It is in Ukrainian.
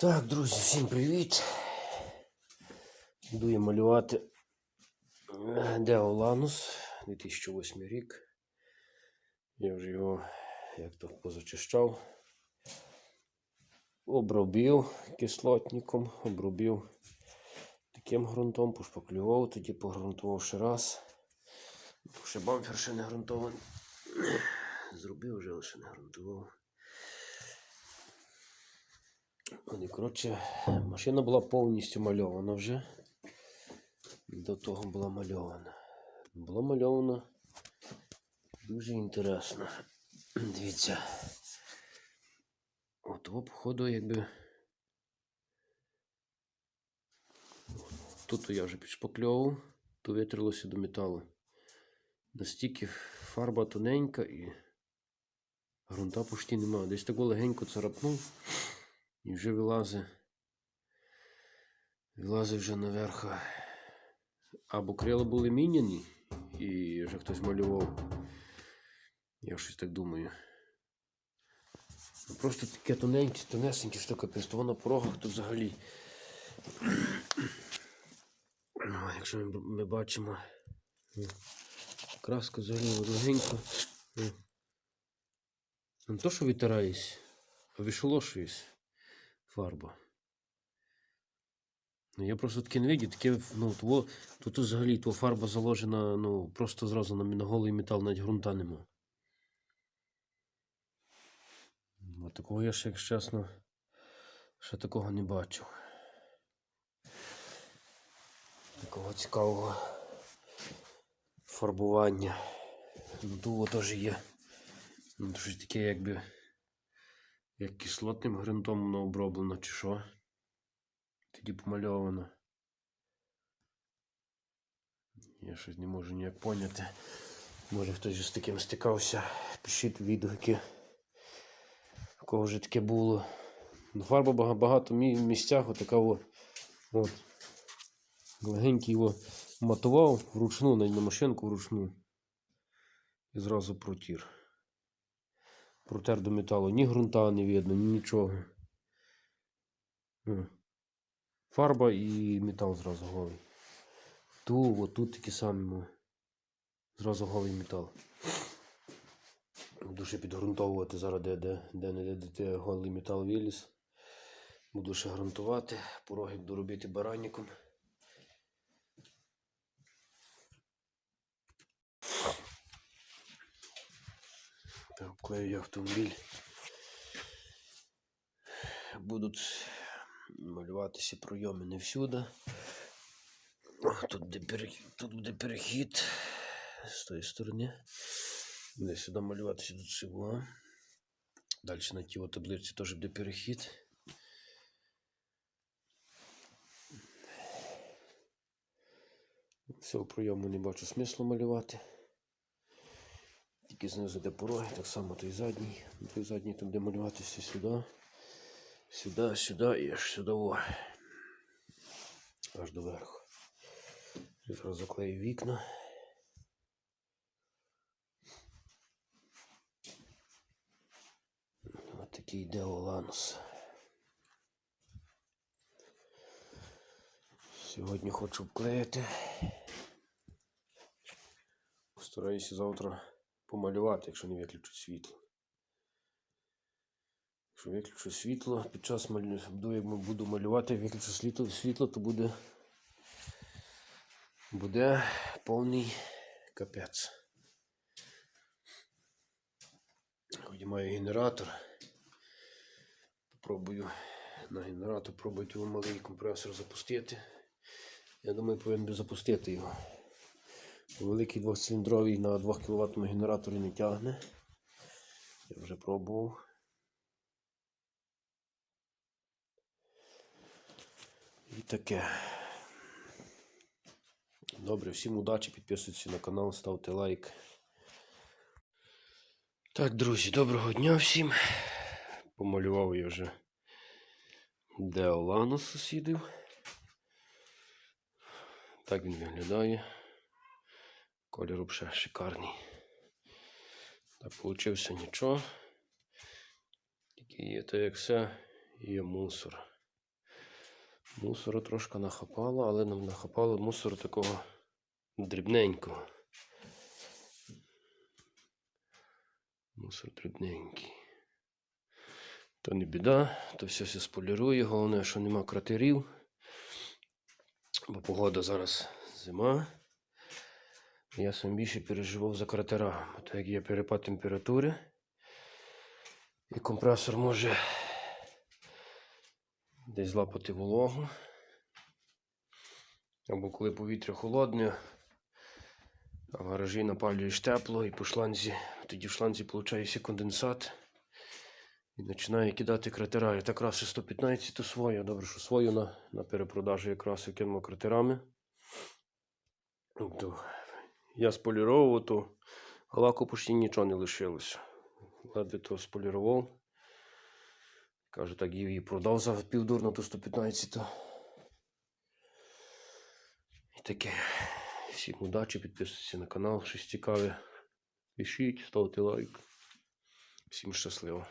Так, друзі, всім привіт. Буду я малювати е, Део Ланус 2008 рік. Я вже його як то позачищав. Обробив кислотником, обробив таким ґрунтом, пошпаклював, тоді погрунтував ще раз. Ще бампер ще не ґрунтований. Зробив вже, ще не ґрунтував. І, коротше, машина була повністю мальована вже. До того була мальована. Була мальована дуже інтересно. Дивіться. От, походу, якби. Тут я вже підшпакльовував, то витрилося до металу. Настільки фарба тоненька і грунта почти немає. Десь тако легенько царапнув. І вже вилазить. Вилазить вже наверх. Або крила були міняні, і вже хтось малював. Я щось так думаю. Ну, Просто таке тоненьке, тонесеньке, що капець, то на порогах, то взагалі. Ну, Якщо ми, ми бачимо, краска взагалі ну, Не то, що витираєсь, а вишолошуєсь фарба. Ну, я просто таке не видів, таке, ну, тво, тут взагалі тво фарба заложена, ну, просто зразу на, голий метал, навіть ґрунта нема. Ну, такого я ще, якщо чесно, ще такого не бачив. Такого цікавого фарбування. Ну, дуво теж є. Ну, щось таке, якби як кислотним ґрунтом воно оброблено, чи що. Тоді помальовано. Я щось не можу ніяк поняти. Може хтось з таким стикався. Пишіть відгуки. У кого вже таке було. Ну, фарба багато мі- місцях отака о, от. Легенький його матував вручну, навіть на машинку вручну. І зразу протір. Протер до металу. Ні ґрунта не видно, ні нічого. Фарба і метал зразу голий. Ту, от тут такі самі. Зразу голий метал. Буду ще підґрунтовувати зараз, де, де, де не де, де, де голий метал виліз. Буду ще ґрунтувати. Пороги буду робити баранником. Обклею я автомобіль. Будуть малюватися пройоми не всюди. Тут буде, перехід, тут буде перехід з тої сторони. Буде сюди малюватися до цього. Далі на тій таблиці теж буде перехід. Всього пройому не бачу смислу малювати. Тільки знизу де пороги, так само той задній. Той задній там буде малюватися сюди. Сюди, сюди і аж сюди. Аж до верху. Зараз заклею вікна. Ось такий йде Оланус. Сьогодні хочу вклеїти. Постараюся завтра помалювати, якщо не виключу світло. Якщо виключу світло, під час малю... як буду малювати, виключу світло, світло, то буде, буде повний капець. Маю генератор. Попробую на генератор пробувати його малий компресор запустити. Я думаю, повинен би запустити його. Великий двохциліндровий на 2 кВт генераторі не тягне. Я вже пробував. І таке. Добре, всім удачі, підписуйтесь на канал, ставте лайк. Так, друзі, доброго дня всім. Помалював я вже Деолану сусідів. Так він виглядає. Колір взагалі шикарний. Так, получився нічого. Тільки є те, як все, є мусор. Мусору трошки нахапало, але нам нахапало мусору такого дрібненького. Мусор дрібненький. То не біда, то все все сполірує. Головне, що нема кратерів. Бо погода зараз зима. Я сам більше переживав за кратера. Так як є перепад температури. І компресор може десь злапати вологу. Або коли повітря холодне, а в гаражі напалюєш тепло і по шланзі, тоді в шланзі виходить конденсат. І починає кидати кратера. Я так раз 115 то свою. Добре, що свою на, на перепродажу якраз кинув кратерами. То я споліровував, то лаку почти нічого не лишилося. Ледве то сполірував. Кажу, так її продав за півдур на ту 115. І таке. Всім удачі, підписуйтесь на канал, щось цікаве. Пишіть, ставте лайк. Всім щасливо.